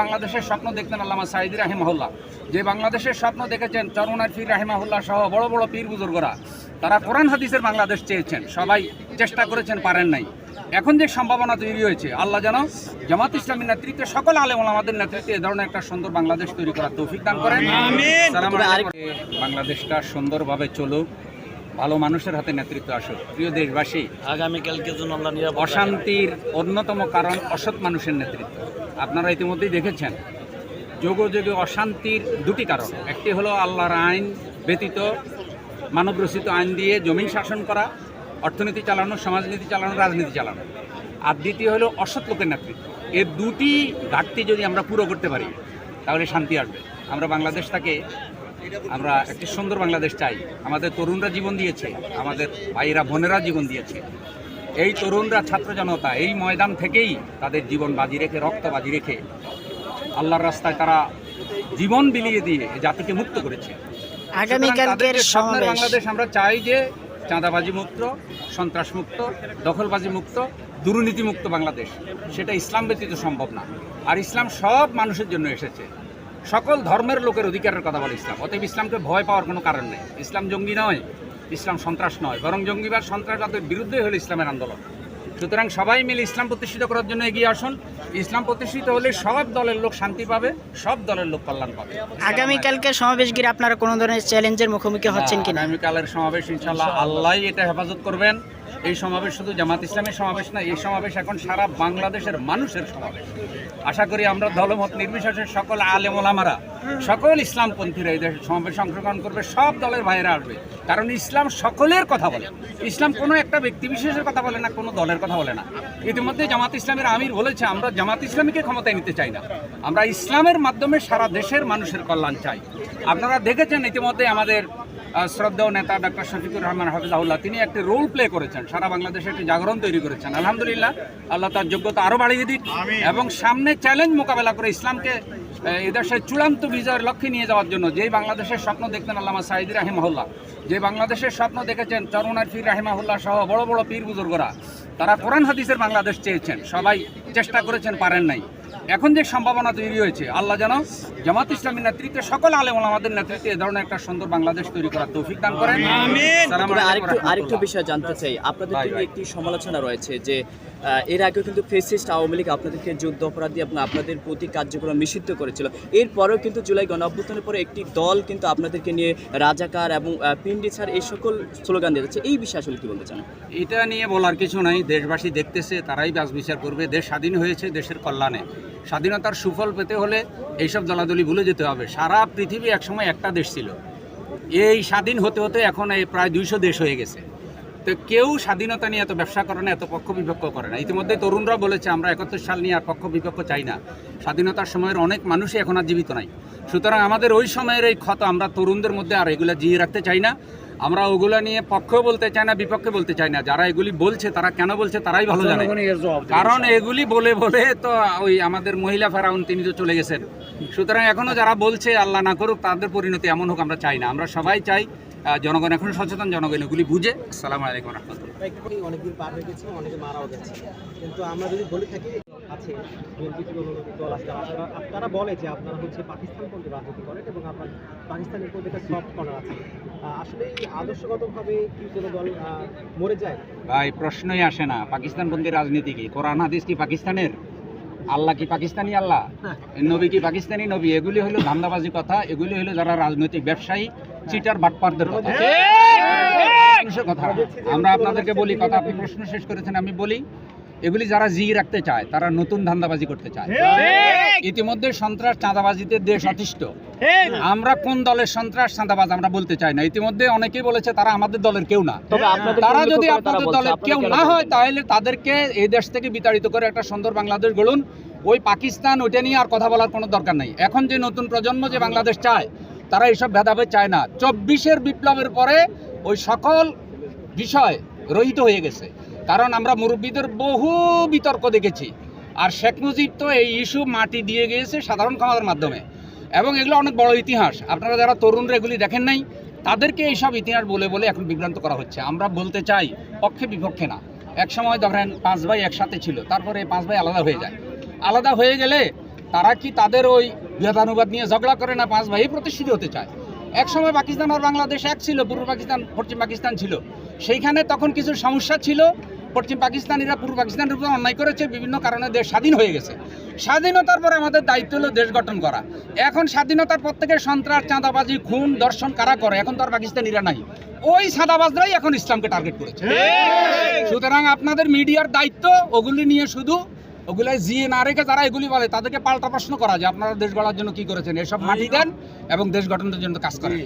বাংলাদেশের স্বপ্ন দেখতেন আল্লামা সাইদি রাহিমাহুল্লাহ। যে বাংলাদেশের স্বপ্ন দেখেছেন চরমনার পীর রাহিমাহুল্লাহ সহ বড় বড় পীর বুজুর্গরা তারা কোরআন হাদিসের বাংলাদেশ চেয়েছেন। সবাই চেষ্টা করেছেন পারেন নাই। এখন যে সম্ভাবনা তৈরি হয়েছে আল্লাহ যেন জামাত ইসলামীর নেতৃত্বে সকল আলেম আমাদের নেতৃত্বে এ ধরনের একটা সুন্দর বাংলাদেশ তৈরি করার তৌফিক দান করেন। বাংলাদেশটা সুন্দরভাবে চলুক। ভালো মানুষের হাতে নেতৃত্ব আসুক। প্রিয় দেশবাসী আগামীকালকে অশান্তির অন্যতম কারণ অসৎ মানুষের নেতৃত্ব। আপনারা ইতিমধ্যেই দেখেছেন যোগ যোগে অশান্তির দুটি কারণ। একটি হলো আল্লাহর আইন ব্যতীত মানবরচিত আইন দিয়ে জমিন শাসন করা অর্থনীতি চালানো সমাজনীতি চালানো রাজনীতি চালানো। আর দ্বিতীয় হলো অসৎ লোকের নেতৃত্ব। এর দুটি ঘাটতি যদি আমরা পুরো করতে পারি তাহলে শান্তি আসবে। আমরা বাংলাদেশটাকে আমরা একটি সুন্দর বাংলাদেশ চাই। আমাদের তরুণরা জীবন দিয়েছে আমাদের ভাইয়েরা বোনেরা জীবন দিয়েছে। এই তরুণরা ছাত্র জনতা এই ময়দান থেকেই তাদের জীবন বাজি রেখে রক্ত বাজি রেখে আল্লাহর রাস্তায় তারা জীবন বিলিয়ে দিয়ে জাতিকে মুক্ত করেছে। বাংলাদেশ আমরা চাই যে চাঁদাবাজি মুক্ত সন্ত্রাস মুক্ত দখলবাজি মুক্ত দুর্নীতি মুক্ত বাংলাদেশ। সেটা ইসলাম ব্যতীত সম্ভব না। আর ইসলাম সব মানুষের জন্য এসেছে। সকল ধর্মের লোকের অধিকারের কথা বলে ইসলাম। অতএব ইসলামকে ভয় পাওয়ার কোনো কারণ নেই। ইসলাম জঙ্গি নয় ইসলাম সন্ত্রাস নয় বরং জঙ্গিবাদ সন্ত্রাসবাদের বিরুদ্ধে হলো ইসলামের আন্দোলন। সুতরাং সবাই মিলে ইসলাম প্রতিষ্ঠিত করার জন্য এগিয়ে আসুন। ইসলাম প্রতিষ্ঠিত হলে সব দলের লোক শান্তি পাবে সব দলের লোক কল্যাণ পাবে। আগামীকালকে সমাবেশ ঘিরে আপনারা কোনো ধরনের চ্যালেঞ্জের মুখোমুখি হচ্ছেন কিনা? আগামীকালের সমাবেশ ইনশাল্লাহ আল্লাহ এটা হেফাজত করবেন। এই সমাবেশ শুধু জামাত ইসলামের সমাবেশ না, এই সমাবেশ এখন সারা বাংলাদেশের মানুষের সমাবেশ। আশা করি আমরা দলমত নির্বিশেষে সকল আলেম ওলামারা, সকল ইসলামপন্থীরা এই দেশের সমাবেশে অংশগ্রহণ করবে, সব দলের ভাইরা আসবে। কারণ ইসলাম সকলের কথা বলে। ইসলাম কোনো একটা ব্যক্তি বিশেষের কথা বলে না, কোনো দলের কথা বলে না। ইতিমধ্যে জামাত ইসলামের আমির বলেছে, আমরা জামাত ইসলামীকে ক্ষমতায় নিতে চাই না। আমরা ইসলামের মাধ্যমে সারা দেশের মানুষের কল্যাণ চাই। আপনারা দেখেছেন ইতিমধ্যে আমাদের শ্রদ্ধেয় নেতা ডক্টর শফিকুর রহমান হাফিজাউল্লাহ তিনি একটি রোল প্লে করেছেন। সারা বাংলাদেশে একটি জাগরণ তৈরি করেছেন। আলহামদুলিল্লাহ আল্লাহ তার যোগ্যতা আরও বাড়িয়ে দিক। এবং সামনে চ্যালেঞ্জ মোকাবেলা করে ইসলামকে এদেশের চূড়ান্ত বিজয়ের লক্ষ্যে নিয়ে যাওয়ার জন্য যেই বাংলাদেশের স্বপ্ন দেখতেন আল্লামা সাইদি রাহিমাহুল্লাহ যে বাংলাদেশের স্বপ্ন দেখেছেন চরমনার পীর রাহিমাহুল্লাহ সহ বড় বড় পীর বুজুর্গরা তারা কোরআন হাদিসের বাংলাদেশ চেয়েছেন। সবাই চেষ্টা করেছেন পারেন নাই। এখন যে সম্ভাবনা তৈরি হয়েছে আল্লাহ যেন জামাত ইসলামীর নেতৃত্বে সকল আলেম আমাদের নেতৃত্বে এ ধরনের একটা সুন্দর বাংলাদেশ তৈরি করার তৌফিক দান করেন। আরেকটু আরেকটু। বিষয় জানতে চাই। আপনাদের একটি সমালোচনা রয়েছে যে এর আগেও কিন্তু ফেসিস্ট আওয়ামী লীগ আপনাদেরকে যুদ্ধ অপরাধী আপনা- আপনাদের প্রতি কার্যক্রম নিষিদ্ধ করেছিল। এরপরেও কিন্তু জুলাই গণ অভ্যুত্থানের পরে একটি দল কিন্তু আপনাদেরকে নিয়ে রাজাকার এবং পিন্ডি ছাড় এই সকল স্লোগান দিয়ে যাচ্ছে এই বিষয়ে আসলে কি বলতে চান? এটা নিয়ে বলার কিছু নাই। দেশবাসী দেখতেছে তারাই বাস বিচার করবে। দেশ স্বাধীন হয়েছে দেশের কল্যাণে। স্বাধীনতার সুফল পেতে হলে এইসব দলাদলি ভুলে যেতে হবে। সারা পৃথিবী একসময় একটা দেশ ছিল। এই স্বাধীন হতে হতে এখন এই প্রায় দুইশো দেশ হয়ে গেছে। তো কেউ স্বাধীনতা নিয়ে এত ব্যবসা করে না, এত পক্ষ বিপক্ষ করে না। ইতিমধ্যে তরুণরা বলেছে, আমরা একাত্তর সাল নিয়ে আর পক্ষ বিপক্ষ চাই না। স্বাধীনতার সময়ের অনেক মানুষই এখন আর জীবিত নাই। সুতরাং আমাদের ওই সময়ের এই ক্ষত আমরা তরুণদের মধ্যে আর এগুলো জিয়ে রাখতে চাই না। আমরা ওগুলো নিয়ে পক্ষও বলতে চাই না বিপক্ষে বলতে চাই না। যারা এগুলি বলছে তারা কেন বলছে তারাই ভালো জানে। কারণ এগুলি বলে বলে তো ওই আমাদের মহিলা ফেরাউন তিনি তো চলে গেছেন। সুতরাং এখনও যারা বলছে আল্লাহ না করুক তাদের পরিণতি এমন হোক আমরা চাই না। আমরা সবাই চাই জনগণ এখন সচেতন জনগণ এগুলি বুঝে। আসসালামু আলাইকুম রহমতুল্লাহ। অনেকদিন পার হয়ে গেছে অনেকে মারাও গেছে। কিন্তু আমরা যদি বলে থাকি আছে বিএনপি দল আছে আপনারা আপনারা বলে যে আপনারা হচ্ছে পাকিস্তান পন্থী রাজনীতি করেন এবং আপনার পাকিস্তানের প্রতি একটা সফট কর্নার আছে আসলে আদর্শগতভাবে কি কোনো দল মরে যায় ভাই প্রশ্নই আসে না পাকিস্তানপন্থী রাজনীতি কি কোরআন হাদিস কি পাকিস্তানের আল্লাহ কি পাকিস্তানি আল্লাহ নবী কি পাকিস্তানি নবী এগুলি হলো ধান্দাবাজি কথা এগুলি হলো যারা রাজনৈতিক ব্যবসায়ী চিটার বাটপারদের কথা কথা আমরা আপনাদেরকে বলি কথা আপনি প্রশ্ন শেষ করেছেন আমি বলি এগুলি যারা জিয়ে রাখতে চায় তারা নতুন ধান্দাবাজি করতে চায়। ইতিমধ্যে সন্ত্রাস চাঁদাবাজিতে দেশ অতিষ্ঠ। আমরা কোন দলের সন্ত্রাস চাঁদাবাজ আমরা বলতে চাই না। ইতিমধ্যে অনেকেই বলেছে তারা আমাদের দলের কেউ না। তারা যদি আপনাদের দলের কেউ না হয় তাহলে তাদেরকে এই দেশ থেকে বিতাড়িত করে একটা সুন্দর বাংলাদেশ গড়ুন। ওই পাকিস্তান ওইটা নিয়ে আর কথা বলার কোনো দরকার নেই। এখন যে নতুন প্রজন্ম যে বাংলাদেশ চায় তারা এইসব ভেদাভেদ চায় না। চব্বিশের বিপ্লবের পরে ওই সকল বিষয় রহিত হয়ে গেছে। কারণ আমরা মুরব্বীদের বহু বিতর্ক দেখেছি। আর শেখ মুজিব তো এই ইস্যু মাটি দিয়ে গিয়েছে সাধারণ ক্ষমতার মাধ্যমে। এবং এগুলো অনেক বড় ইতিহাস। আপনারা যারা তরুণরা এগুলি দেখেন নাই, তাদেরকে এইসব ইতিহাস বলে বলে এখন বিভ্রান্ত করা হচ্ছে। আমরা বলতে চাই, পক্ষে বিপক্ষে না। এক সময় ধরেন পাঁচ ভাই একসাথে ছিল, তারপরে এই পাঁচ ভাই আলাদা হয়ে যায়। আলাদা হয়ে গেলে তারা কি তাদের ওই ভেদানুবাদ নিয়ে ঝগড়া করে না পাঁচ ভাই প্রতিষ্ঠিত হতে চায়? এক সময় পাকিস্তান আর বাংলাদেশ এক ছিল পূর্ব পাকিস্তান পশ্চিম পাকিস্তান ছিল। সেইখানে তখন কিছু সমস্যা ছিল পশ্চিম পাকিস্তানিরা পূর্ব পাকিস্তানের উপর অন্যায় করেছে বিভিন্ন কারণে দেশ স্বাধীন হয়ে গেছে। স্বাধীনতার পরে আমাদের দায়িত্ব হলো দেশ গঠন করা। এখন স্বাধীনতার পর থেকে সন্ত্রাস চাঁদাবাজি খুন দর্শন কারা করে এখন তো আর পাকিস্তানিরা নাই। ওই সাদাবাজরাই এখন ইসলামকে টার্গেট করেছে। সুতরাং আপনাদের মিডিয়ার দায়িত্ব ওগুলি নিয়ে শুধু ওগুলাই জিয়ে না রেখে যারা এগুলি বলে তাদেরকে পাল্টা প্রশ্ন করা যে আপনারা দেশ গড়ার জন্য কি করেছেন? এসব মাটি দেন এবং দেশ গঠনের জন্য কাজ করেন।